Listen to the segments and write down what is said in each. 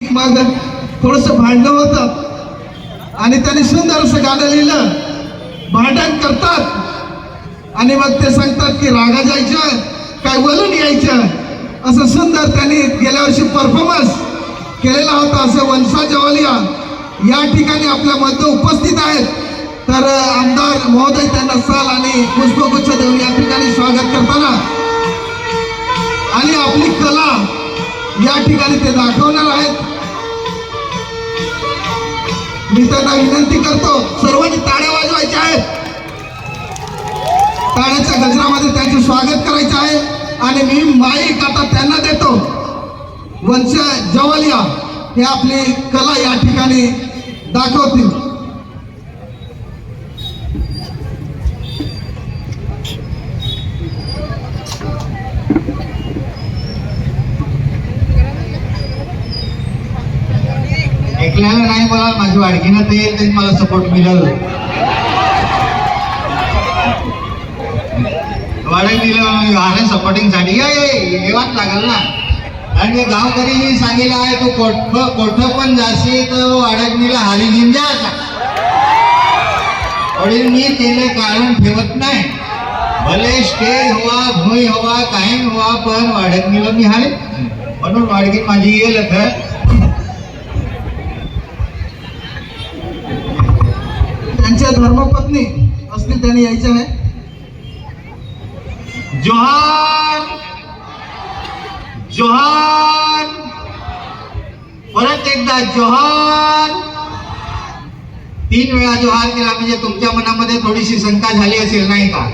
माग थोडस भांडण होतं. आणि त्यांनी सुंदर असं गाणं लिहिलं. भांडण करतात. आणि मग ते सांगतात की रागा जायचं काय वलून यायचं असं सुंदर त्यांनी गेल्या वर्षी परफॉर्मन्स केलेला होता. असं वंशा जवालिया या ठिकाणी आपल्या मध्ये उपस्थित आहेत. तर आमदार महोदय त्यांना साल आणि पुष्पगुच्छ देऊन या ठिकाणी स्वागत करताना. आणि आपली कला या ठिकाणी ते दाखवणार आहेत. मी त्यांना विनंती करतो सर्वांनी ताड्या वाजवायच्या आहेत. ताड्याच्या गजरामध्ये त्यांचे स्वागत करायचं आहे आणि मी माईक आता त्यांना देतो. वंश जवालिया हे आपली कला या ठिकाणी दाखवतील. आपल्याला नाही मला माझी वाडकीनं ते येईल तरी मला सपोर्ट मिळालं. वाढक दिलं गाणं सपोर्टिंगसाठी येवाच लागल ना. आणि ते गावकरी सांगितलं आहे तू कोठ कोठ पण जाशी तर वाडकणीला हारी घेऊन जा वडील मी केले कारण ठेवत नाही. भले स्टेज हवा भुई हवा काही हवा पण वाडकणीला मी हारे म्हणून वाडकी माझी येईल तर असतील यायचं आहे जोहार! जोहार! परत एकदा जोहार! तीन वेळा जोहार केला म्हणजे तुमच्या मनामध्ये थोडीशी शंका झाली असेल नाही का?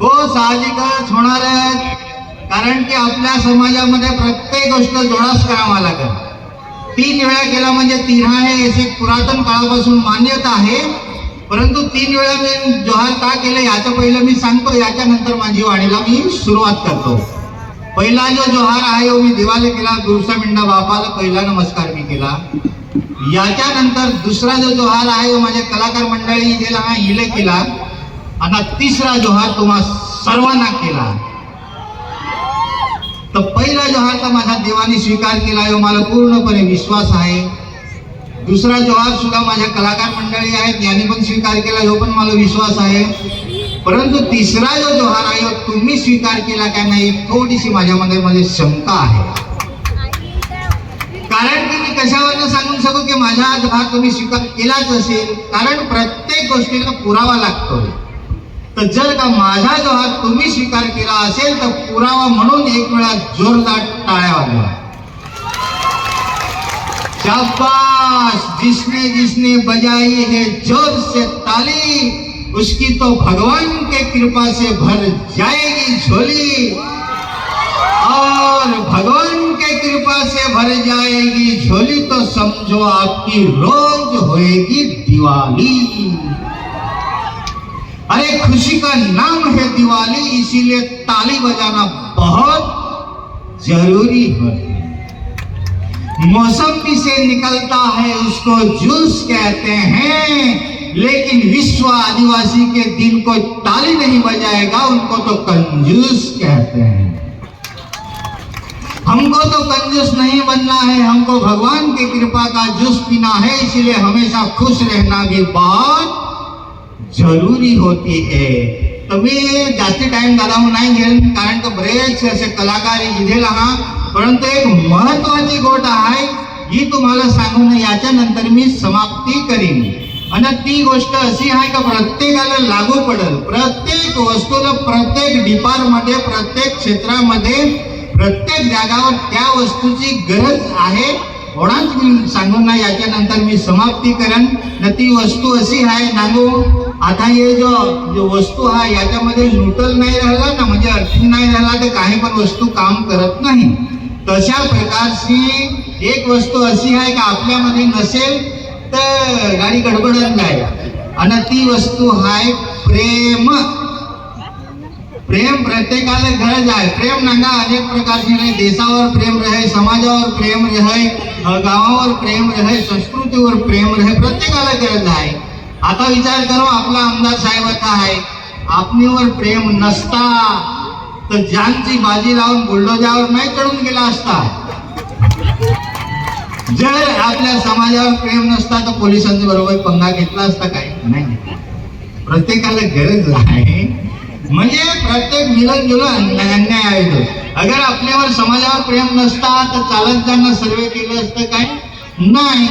हो साहजिकच होणारच कारण की आपल्या समाजामध्ये प्रत्येक गोष्ट जोडास करावा लागेल. तीन वेळा केला म्हणजे तिन्हा हे पुरातन काळापासून मान्यता आहे. परंतु तीन वेळा मी जोहार का केलं याचं पहिलं मी सांगतो याच्यानंतर माझी वाणीला मी सुरुवात करतो. पहिला जो जोहार आहे हो मी दिवाले केला दुसरा मिंडा बापाला पहिला नमस्कार मी केला. याच्यानंतर दुसरा जो जोहार आहे तो माझ्या कलाकार मंडळी गेला हा इले केला. आता तिसरा जोहार तुम्हा सर्वांना केला. तर पहिला जोहार तर माझ्या देवाने स्वीकार केला आहे मला पूर्णपणे विश्वास आहे. दुसरा जोहार सुद्धा माझ्या कलाकार मंडळी आहेत यांनी पण स्वीकार केला ह्यो पण मला विश्वास आहे. परंतु तिसरा जो जोहार आहे तुम्ही स्वीकार केला का नाही थोडीशी माझ्या मध्ये शंका आहे. कारण की मी कशावरनं सांगून शकू की माझा जोहार तुम्ही स्वीकार केलाच असेल? कारण प्रत्येक गोष्टीला पुरावा लागतो तर जर का माझा जोहार तुम्ही स्वीकार केला असेल तर पुरावा म्हणून एक वेळा जोरदार टाळ्या वाजवा. शाबाश, जिसने जिसने बजाई है ज़ोर से ताली, उसकी तो भगवान के कृपा से भर जाएगी झोली। और भगवान के कृपा से भर जाएगी झोली तो समझो आपकी रोज होएगी दिवाली। अरे खुशी का नाम है दिवाली, इसीलिए ताली बजाना बहुत ज़रूरी है। मौसमी से निकलता है, उसको जूस कहते हैं। लेकिन विश्व आदिवासी के दिन को ताली नहीं बजाएगा, उनको तो कंजूस कहते हैं। हमको तो कंजूस नहीं बनना है, हमको भगवान की कृपा का जूस पीना है, इसलिए हमेशा खुश रहना भी बहुत ज़रूरी होती है। तर मी जास्ती टाइम दादा नाही घेईन कारण तर बरेच असे कलाकार इथे हा परंतु एक महत्वाची गोष्ट आहे ही तुम्हाला सांगून याच्यानंतर मी समाप्ती करीन. आणि ती गोष्ट अशी आहे का प्रत्येकाला लागू पडेल. प्रत्येक वस्तूला प्रत्येक डिपार्टमध्ये प्रत्येक क्षेत्रामध्ये प्रत्येक जागावर त्या वस्तूची गरज आहे. म्हणूनच मी सांगून ना याच्यानंतर मी समाप्ती करेन. न ती वस्तू अशी आहे नागो आता हे जो जो वस्तू हा याच्यामध्ये लुटल नाही राहिला ना म्हणजे अडचण नाही राहिला तर काही पण वस्तू काम करत नाही. तशा प्रकारची एक वस्तू अशी आहे का आपल्यामध्ये नसेल तर गाडी गडबडत नाही. आणि ती वस्तू आहे प्रेम. प्रेम प्रत्येकाला गरज आहे. प्रेम नागा अनेक प्रकारचे नाही. देशावर प्रेम रहे समाजावर प्रेम रहे गावावर प्रेम रहे संस्कृतीवर प्रेम रहे प्रत्येकाला गरज आहे. आता विचार करो आपला आमदार साहेबाचा आहे. आपणीवर प्रेम नसता. तर जानची बाजी लावून बुलडोजावर नाही चढून गेला असता. जर आपल्या समाजावर प्रेम नसता तर पोलिसांच्या बरोबर पंगा घेतला असता काय नाही. प्रत्येकाला गरज आहे. म्हणजे प्रत्येक मिलन जुलन अन्याय आहे. तो अगर आपल्यावर समाजावर प्रेम नसता तर चालत सर्वे केलं असतं काय नाही.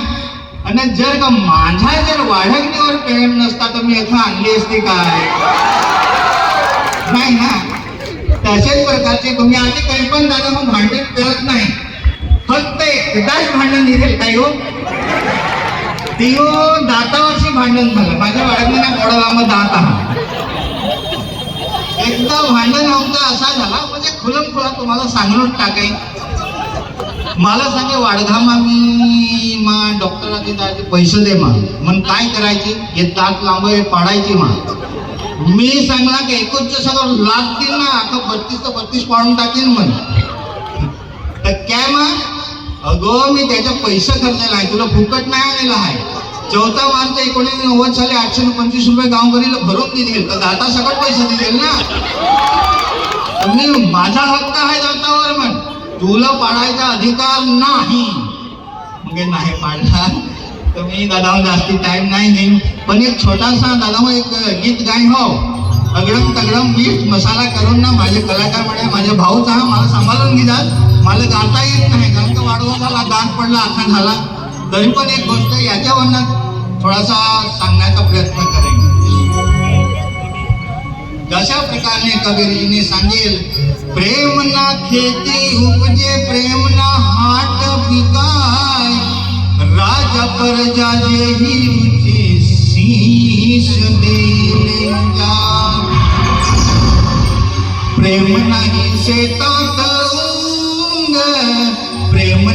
आणि जर का माझ्या जर वाढगणीवर प्रेम नसता तर मी इथं आणली असती काय? नाही ना? तशाच प्रकारचे तुम्ही आधी काही पण दादा मग भांडण करत नाही. फक्त एकदाच भांडण निघेल काय हो ती हो दातावरची भांडण झालं. माझ्या बाळगणीला गोडवा मग दात हा एकदा भांडण होतं असा झाला. म्हणजे खुलम खुला तुम्हाला सांगून टाकेल मला सांगे वाडघामा मी मा डॉक्टराचे जायचे पैसे दे मा. मग काय करायची? हे दात लांब हे पाडायची मा. मी सांगला की एकोणचे सगळं लागतील ना आता बत्तीस तर बत्तीस पाडून टाकीन म्हण. तर काय मग अगो मी त्याच्या पैसे खर्च आहे तुला फुकट नाही आलेला आहे. चौथा मार्च एकोणीसशे नव्वद साली आठशे पंचवीस रुपये गावकरीला भरून दिले तर दाता सगळं पैसे दिले ना. मी माझा हक्क आहे दातावर म्हण. तुला पाडायचा अधिकार नाही. म्हणजे नाही पाडला तर मी दादा जास्ती टाइम नाही देईन. पण एक छोटासा दादा मग एक गीत गाय हो. अगडम तगडम मीठ मसाला करून ना माझे कलाकार म्हणे माझे भाऊच हा मला सांभाळून घेतात मला गाता येत नाही कारण का वाढवा झाला दात पडला आखा झाला. तरी पण एक गोष्ट याच्यावरनं थोडासा सांगण्याचा प्रयत्न करेन. जशा प्रकारे कबीरजीने सांगेल प्रेम ना खेती उपजे प्रेम ना हाट पिकाय राजा प्रजा जेही तुझे शीश देले जा प्रेम नाही शेतात उंग प्रेम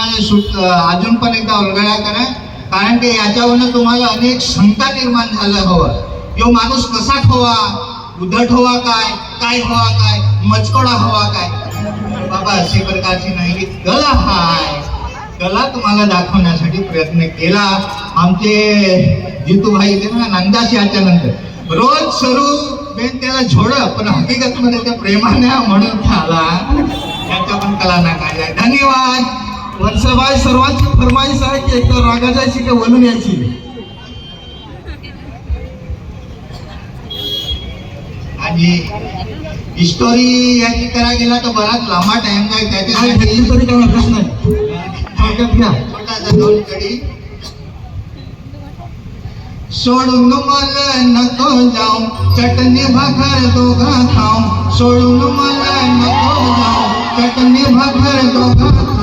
माझे सुट अजून पण एकदा उलगडा करा कारण की याच्यावरनं तुम्हाला अनेक शंका निर्माण झाल्या हवं यो माणूस कसा ठोवा? उद्धट हवा काय? काय हवा काय? मचकोडा हवा काय? बाबा अशी प्रकारची नाही कला हाय. कला तुम्हाला दाखवण्यासाठी प्रयत्न केला. आमचे जितूभाई ते ना नंदाशी नंतर. रोज सरू बेन त्याला झोड पण हकीकत मध्ये त्या प्रेमाने म्हणून झाला. त्याच्या पण कला नाकाय धन्यवाद. वंशबाई सर्वांची फरमाईश आहे की एकदा रागा जायची का वळून यायची. आणि हिस्टोरी याची करा गेला तर बराच लांबा टाइम काय त्याच्यासाठी तरी थोडक्यात घ्या. छोटासा दोन कडी. सोडून मला नको जाऊ चटणी भाकर दोघा खाऊ सोडून मला नको जाऊ चटणी भाकर दोघा